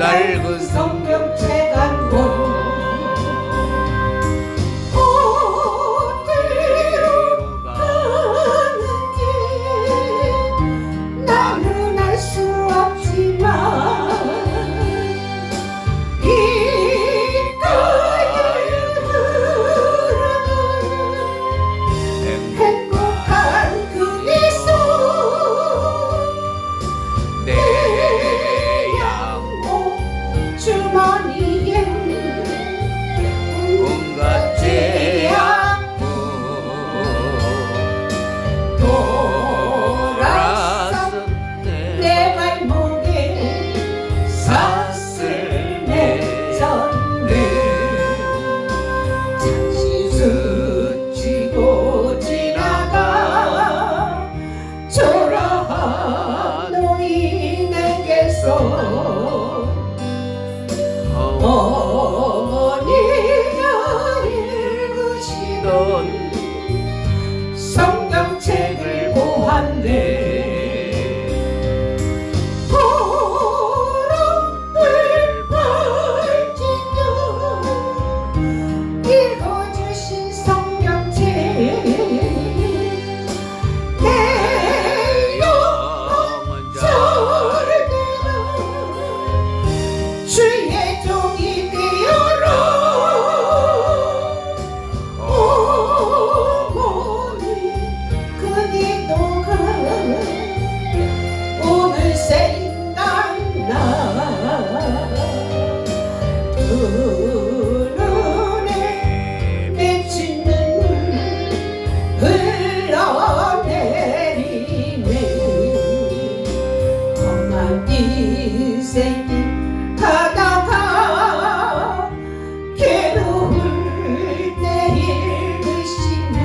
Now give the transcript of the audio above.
낡은 그 그 성경책 안 생각나 눈에 맺힌 눈, 흘러내리네 엄마 인생 가다가 괴로울 때 읽으시면